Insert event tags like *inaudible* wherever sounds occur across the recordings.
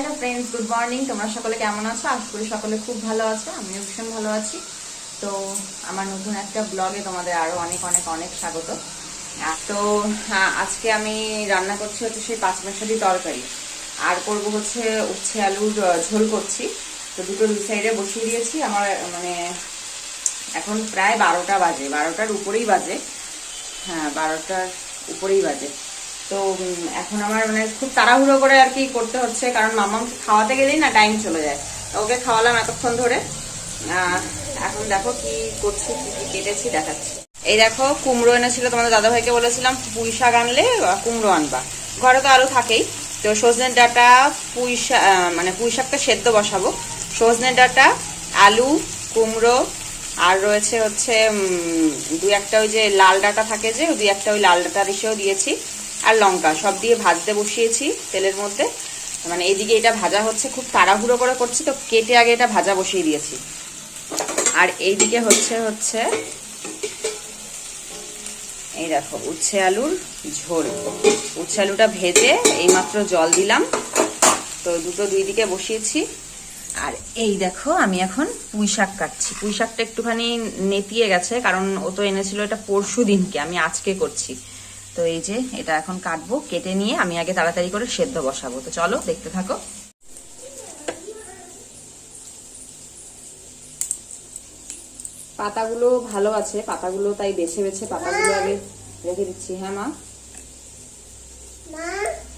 Hello friends good morning তোমরা সকলে কেমন আছো? আশা করি সকলে খুব ভালো আছো আমিও ভীষণ ভালো আছি। তো আমার নতুন একটা ব্লগে তোমাদের আরও অনেক অনেক অনেক স্বাগত। তো হ্যাঁ, আজকে আমি রান্না করছি হচ্ছে সেই পাঁচ মেশালি তরকারি। আর করব হচ্ছে উচ্ছে আলুর ঝোল করছি। তো দুটো দুই সাইডে বসিয়ে দিয়েছি। আমার মানে এখন প্রায় বারোটা বাজে। বারোটার উপরেই বাজে। হ্যাঁ বারোটার উপরেই বাজে। তো এখন আমার মানে খুব তাড়াহুড়ো করে আর কি করতে হচ্ছে, কারণ মামাকে খাওয়াতে গেলেই না টাইম চলে যায়। ওকে খাওয়ালাম এতক্ষণ ধরে। এখন দেখো কি করছি, কি কি কেটেছি, দেখাচ্ছি। এই দেখো, কুমড়ো এনেছিল তোমাদের দাদাভাইকে বলেছিলাম, পুঁই শাক আনলে কুমড়ো আনবা। ঘরে তো আরও থাকেই। তো সজনের ডাটা, পুঁই মানে পুঁই শাকটা সেদ্ধ বসাবো। সজনের ডাটা, আলু, কুমড়ো, আর রয়েছে হচ্ছে দুই একটা ওই যে লাল ডাটা থাকে যে, দুই একটা ওই লাল ডাটা দিয়েছি। আর লঙ্কা, সব দিয়ে ভাজতে বসিয়েছি তেলের মধ্যে। মানে এইদিকে এটা ভাজা হচ্ছে, খুব তাড়াহুড়ো করে করছি তো, কেটে আগে এটা ভাজা বসিয়ে দিয়েছি। আর এইদিকে হচ্ছে হচ্ছে এই দেখো, উচ্ছে আলুর ঝোল। উচ্ছে আলুটা ভেজে এইমাত্র জল দিলাম। তো দুটো দুই দিকে বসিয়েছি। আর এই দেখো, আমি এখন পুঁই শাক কাটছি। পুঁই শাকটা একটুখানি নেতিয়ে গেছে, কারণ ও তো এনেছিল এটা পরশু দিনকে আমি আজকে করছি। তো এই যে এটা এখন কাটবো কেটে নিয়ে আমি আগে তাড়াতাড়ি করে সেদ্ধ বসাবো। তো চলো দেখতে থাকো। পাতাগুলো ভালো আছে পাতাগুলো তাই বেছে বেছে পাতাগুলো আগে রেখে দিচ্ছি হ্যাঁ মা?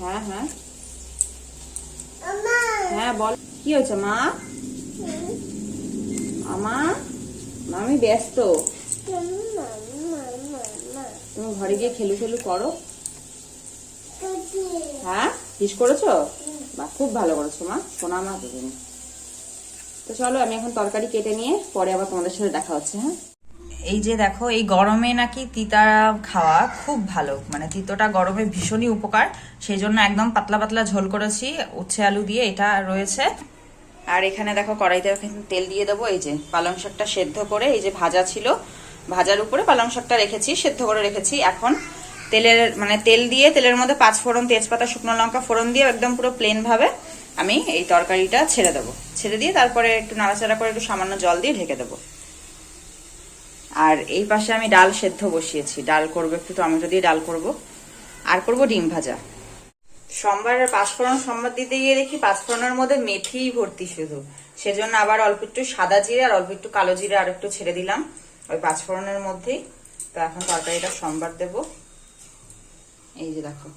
হ্যাঁ হ্যাঁ। হ্যাঁ বল কি হয়েছে মা? আমা মা, আমি ব্যস্ত। তুমি ঘরে গিয়ে খেলু খেলু করো। হ্যাঁ? কিস করেছ? বা খুব ভালো করেছ মা। শোনা মা তুমি তো চলো আমি এখন তরকারি কেটে নিয়ে পরে আবার তোমাদের সাথে দেখা হচ্ছে হ্যাঁ? এই যে দেখো এই গরমে নাকি তিতা খাওয়া খুব ভালো। মানে তিতোটা গরমে ভীষণই উপকার। সেই জন্য একদম পাতলা পাতলা ঝোল করেছি উচ্ছে আলু দিয়ে এটা রয়েছে। আর এখানে দেখো কড়াইতে এখন তেল দিয়ে দেবো এই যে পালং শাকটা সেদ্ধ করে এই যে ভাজা ছিল। ভাজার উপরে পালং শাকটা রেখেছি, সেদ্ধ করে রেখেছি। এখন তেলের মানে তেল দিয়ে, তেলের মধ্যে পাঁচ ফোড়ন তেজপাতা, শুকনো লঙ্কা ফোড়ন দিয়ে একদম পুরো প্লেন ভাবে আমি এই তরকারিটা ছেড়ে দেবো। ছেড়ে দিয়ে তারপরে একটু নাড়াচাড়া করে একটু সামান্য জল দিয়ে ঢেকে দেবো। আর এই পাশে আমি ডাল সেদ্ধ বসিয়েছি। ডাল করব একটু টমেটো দিয়ে, ডাল করব। আর করব ডিম ভাজা। সোমবারের পাঁচফোড়ন সোমবার দিতে গিয়ে দেখি পাঁচফোড়নের মধ্যে মেথিই ভর্তি শুধু। সেজন্য আবার অল্প একটু সাদা জিরে আর অল্প একটু কালো জিরে আর একটু ছেড়ে দিলাম। ওই পাঁচ পাঁচফোড়নের মধ্যেই। তো এখন তরকারিটা সোমবার দেব। এই যে দেখো।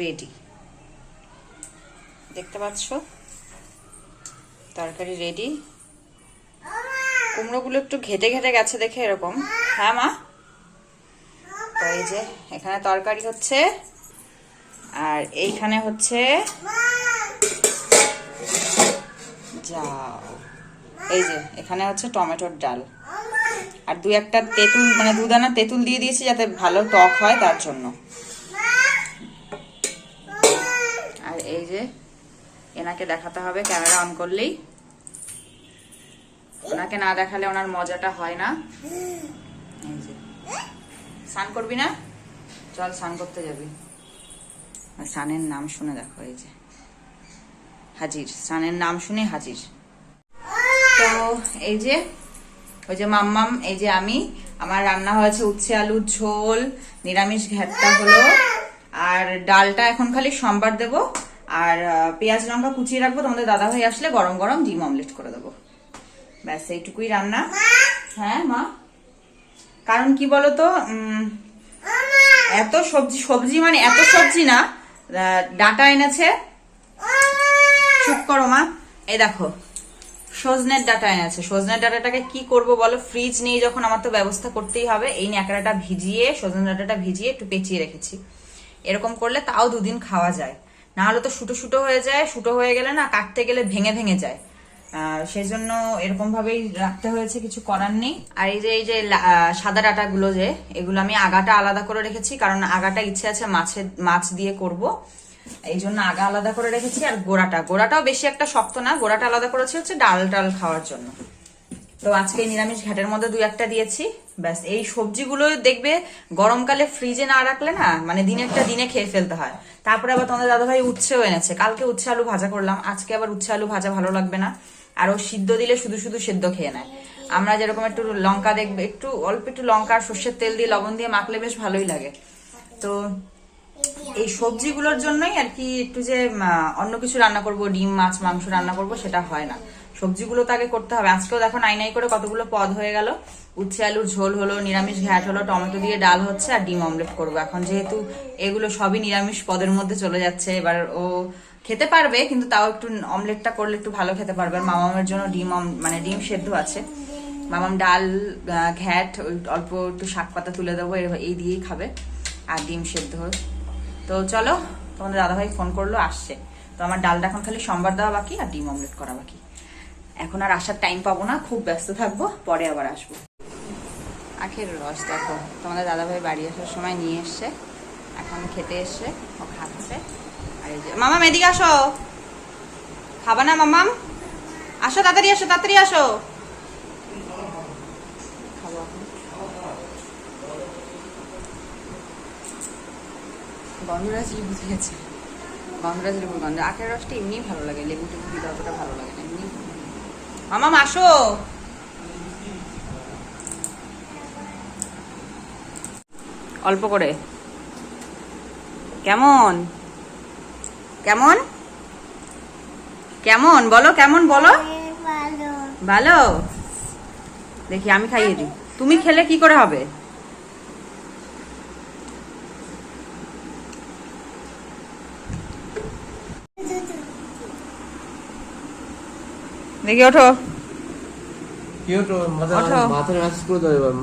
রেডি দেখতে পাচ্ছ? তরকারি রেডি কুমড়োগুলো একটু ঘেটে ঘেটে গেছে দেখে এরকম। হ্যাঁ মা? তো এই যে, এখানে তরকারি হচ্ছে। আর এইখানে হচ্ছে যাও। এই যে, এখানে হচ্ছে টমেটোর ডাল। আর দু একটা তেঁতুল মানে দুদানা তেঁতুল দিয়ে দিয়েছি যাতে ভালো টক হয় তার জন্য। আর এই যে, এনাকে দেখাতে হবে, ক্যামেরা অন করলেই। ওনাকে না দেখালে ওনার মজাটা হয় না। এই যে স্নান করবি না? চল স্নান করতে যাবি। স্নানের নাম শুনে দেখো এই যে হাজির, স্নানের নাম শুনে হাজির। তো এই যে, ওই যে মাম্মাম, এই যে আমি, আমার রান্না হয়েছে উচ্ছে আলুর ঝোল, নিরামিষ ঘ্যাটটা হলো, আর ডালটা এখন খালি সম্বার দেবো, আর পেঁয়াজ লঙ্কা কুচিয়ে রাখব, তোমাদের দাদা ভাই আসলে গরম গরম ডিম অমলেট করে দেবো। ব্যাস, এইটুকুই রান্না। হ্যাঁ মা? কারণ কি বলতো? এত সবজি সবজি মানে এত সবজি না। ডাটা এনেছে। চুপ করো মা। এই দেখো, সজনের ডাটা এনেছে। সজনের ডাটাটাকে কি করব বলো? ফ্রিজ নেই যখন আমার তো ব্যবস্থা করতেই হবে, এই ন্যাকড়াটা ভিজিয়ে, সজনের ডাটাটা ভিজিয়ে একটু পেঁচিয়ে রেখেছি। এরকম করলে তাও দুদিন খাওয়া যায়। না হলে তো শুটো শুটো হয়ে যায়, শুটো হয়ে গেলে না কাটতে গেলে ভেঙে ভেঙে যায়। আহ, সেই জন্য এরকম ভাবেই রাখতে হয়েছে কিছু করার নেই। আর এই যে এই যে সাদা ডাটাগুলো যে এগুলো আমি আগাটা আলাদা করে রেখেছি কারণ আগাটা ইচ্ছে আছে মাছের মাছ দিয়ে করব। এই জন্য আগা আলাদা করে রেখেছি আর গোড়াটা। গোড়াটাও বেশি একটা শক্ত না গোড়াটা আলাদা করেছি হচ্ছে ডাল টাল খাওয়ার জন্য। তো আজকে নিরামিষ ঘাটের মধ্যে দুই একটা দিয়েছি। ব্যাস, এই সবজিগুলো দেখবে গরমকালে ফ্রিজে না রাখলে না মানে দিনেরটা দিনে খেয়ে ফেলতে হয়। তারপরে আবার তোমাদের দাদাভাই উচ্ছেও এনেছে। কালকে উচ্ছে আলু ভাজা করলাম, আজকে আবার উচ্ছে আলু ভাজা ভালো লাগবে না। আর ও সিদ্ধ দিলে শুধু শুধু সেদ্ধ খেয়ে নেয়। আমরা যেরকম একটু লঙ্কা দেখবে, একটু অল্প একটু লঙ্কা আর সর্ষের তেল দিয়ে লবণ দিয়ে মাখলে বেশ ভালোই লাগে। তো এই সবজিগুলোর জন্যই আর কি একটু যে অন্য কিছু রান্না করব, ডিম, মাছ, মাংস রান্না করব, সেটা হয় না। সবজিগুলো তো আগে করতে হবে। আজকেও দেখো নাই নাই করে কতগুলো পদ হয়ে গেল। উচ্ছে, আলুর ঝোল হলো, নিরামিষ ঘ্যাট হলো, টমেটো দিয়ে ডাল হচ্ছে, আর ডিম অমলেট করব। এখন যেহেতু এগুলো সবই নিরামিষ পদের মধ্যে চলে যাচ্ছে, এবার ও খেতে পারবে, কিন্তু তাও একটু অমলেটটা করলে একটু ভালো খেতে পারবে। আর মামামের জন্য ডিম মানে ডিম সেদ্ধ আছে। মামাম ডাল ঘ্যাট অল্প একটু শাক পাতা তুলে দেবো এই দিয়েই খাবে, আর ডিম সেদ্ধ তো চলো, তোমাদের দাদাভাই ফোন করল, আসছে। তো আমার ডালটা এখন খালি সোমবার দেওয়া বাকি, আর ডিম অমলেট করা বাকি। এখন আর আসার টাইম পাবো না, খুব ব্যস্ত থাকব, পরে আবার আসব। আখের রস দেখো, তোমাদের দাদাভাই বাড়ি আসার সময় নিয়ে এসছে, এখন খেতে এসছে, ও খাচ্ছে। আর এই যে, মামাম, এদিকে আসো। খাবা না, মামাম? আসো, তাড়াতাড়ি আসো তাড়াতাড়ি আসো। গন্ধরাজ লেবু দিয়েছে গন্ধরাজ লেবুর গন্ধ। আখের রসটা এমনি ভালো লাগে, লেবু টেবু দিলে অতটা ভালো লাগে না। মামাম আসো। অল্প করে। কেমন? কেমন? কেমন? বলো কেমন বলো? ভালো? দেখি আমি খাইয়ে দিই। তুমি খেলে কি করে হবে? দেখি ওঠো।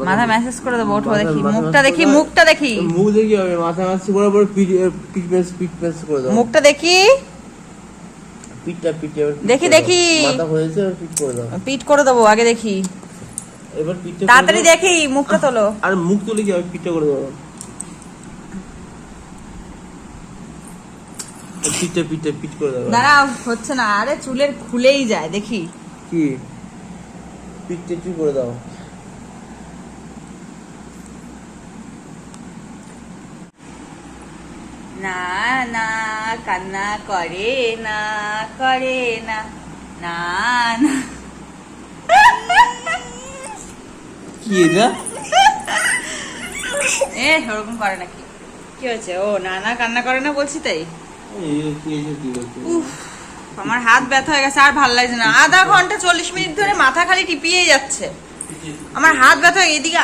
মাথা মেসেজ করে দেবো দেখি। মুখটা দেখি মুখটা দেখি। মুখ দেখি হবে মাথা ম্যাসেজ করে পরে পিঠ পিঠ ম্যাস পিঠ ম্যাস করে দাও। মুখটা দেখি। পিঠটা পিঠে দেখি, দেখি। মাথা হয়েছে এবার পিঠ করে দাও। পিট করে দেবো আগে দেখি। এবার তাড়াতাড়ি দেখি মুখটা তোলো। আর মুখ তুলে কি হবে? পিঠটা করে দাও। এই পিঠটা পিঠটা পিঠ করে দাও। দাঁড়াও হচ্ছে না আরে চুলের খুলেই যায় দেখি। কি? পিঠটা একটু করে দাও। না না কান্না করে না করে না না না। কি এটা? এ ওরকম করে নাকি। কি হয়েছে? ও না না কান্না করে না বলছি তাই? উফ, আমার হাত ব্যথা হয়ে গেছে, আর ভালো লাগছে না। আধা ঘণ্টা চল্লিশ মিনিট ধরে মাথা খালি টিপিয়েই যাচ্ছে। আমার হাত ব্যথা এদিকে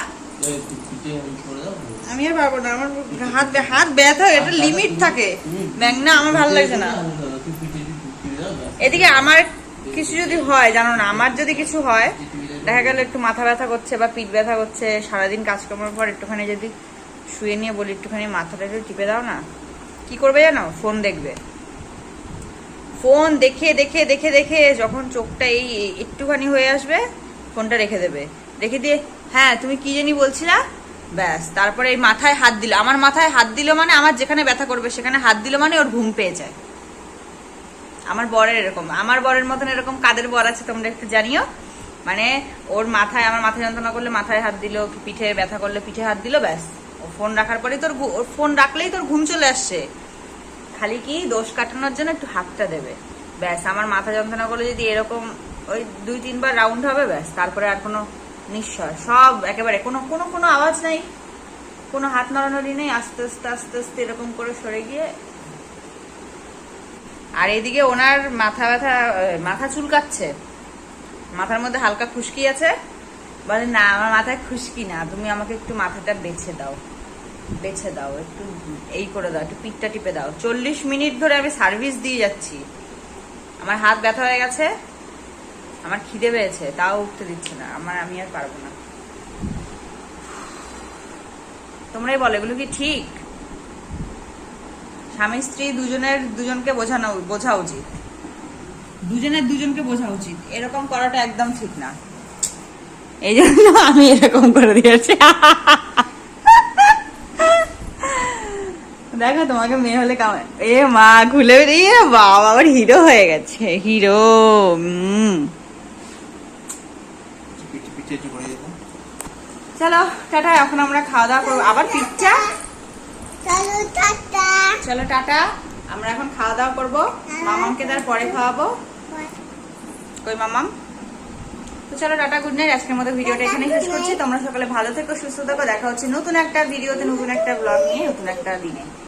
আমি আর পারব না, আমার হাত হাত ব্যথা এটা লিমিট থাকে। ব্যাং, না, আমার ভালো লাগছে না। এদিকে আমার কিছু যদি হয়, জানো না, আমার যদি কিছু হয়, দেখা গেল একটু মাথা ব্যথা করছে বা পিঠ ব্যথা করছে, সারাদিন কাজকর্মের পর একটুখানি যদি শুয়ে নিয়ে বলি, একটুখানি মাথাটা একটু টিপে দাও না কি করবে জানো? ফোন দেখবে। ফোন দেখে দেখে দেখে দেখে যখন চোখটা এই একটুখানি হয়ে আসবে, ফোনটা রেখে দেবে। রেখে দিয়ে হ্যাঁ তুমি কি জানি বলছিলা? ব্যাস, তারপরে এই মাথায় হাত দিল। আমার মাথায় হাত দিল মানে আমার যেখানে ব্যথা করবে সেখানে হাত দিল মানে ওর ঘুম পেয়ে যায়। আমার বরের এরকম। আমার বরের মতন এরকম কাদের বর আছে তোমরা একটু জানিও। মানে ওর মাথায়, আমার মাথায় যন্ত্রণা করলে মাথায় হাত দিল, পিঠে ব্যথা করলে পিঠে হাত দিল, ব্যাস। ফোন রাখার পরেই তোর ফোন রাখলেই তোর ঘুম চলে আসছে। খালি কি দোষ কাটানোর জন্য একটু হাতটা দেবে। ব্যাস, আমার মাথা যন্ত্রণা করলে যদি এরকম ওই দুই তিনবার রাউন্ড হবে, ব্যাস, তারপরে আর কোনো নিশ্চয়, সব একেবারে কোনো কোনো কোনো আওয়াজ নাই। কোনো হাত নড়ানড়ি নেই, আস্তে আস্তে আস্তে আস্তে এরকম করে সরে গিয়ে। আর এদিকে ওনার মাথা ব্যথা মাথা চুলকাচ্ছে। মাথার মধ্যে হালকা খুশকি আছে। বলে, না, আমার মাথায় খুশকি না, তুমি আমাকে একটু মাথাটা বেছে দাও। বেছে দাও, একটু এই করে দাও, একটু পিঠটা টিপে দাও। চল্লিশ মিনিট ধরে আমি সার্ভিস দিয়ে যাচ্ছি। আমার হাত ব্যথা হয়ে গেছে, আমার খিদে পেয়েছে, তাও উঠতে দিচ্ছে না, আমার, আমি আর পারব না। তোমরাই বলো, এগুলো কি ঠিক? স্বামী, স্ত্রী দুজনের, দুজনকে বোঝানো, বোঝা উচিত। দুজনের দুজনকে বোঝা উচিত। এরকম করাটা একদম ঠিক না। এই জন্য আমি এরকম করে দিয়েছি। *laughs* দেখো তোমাকে মেয়ে হলে কেমন? এ মা খুলে বেরিয়ে বাবা আবার হিরো হয়ে গেছে হিরো। পিঠে পিঠে চলো টাটা এখন আমরা খাওয়া দাওয়া করব। আবার পিঠটা চলো টাটা। চলো টাটা আমরা এখন খাওয়া দাওয়া করব। মামামকে তার পরে খাওয়াবো। কই মামাম? তো চলো টাটা গুড নাইট আজকের মতো ভিডিওটা এখানে শেষ করছি। তোমরা সকালে ভালো থেকো সুস্থ থেকো। দেখা হচ্ছে নতুন একটা ভিডিওতে নতুন একটা ব্লগ নিয়ে নতুন একটা দিনে।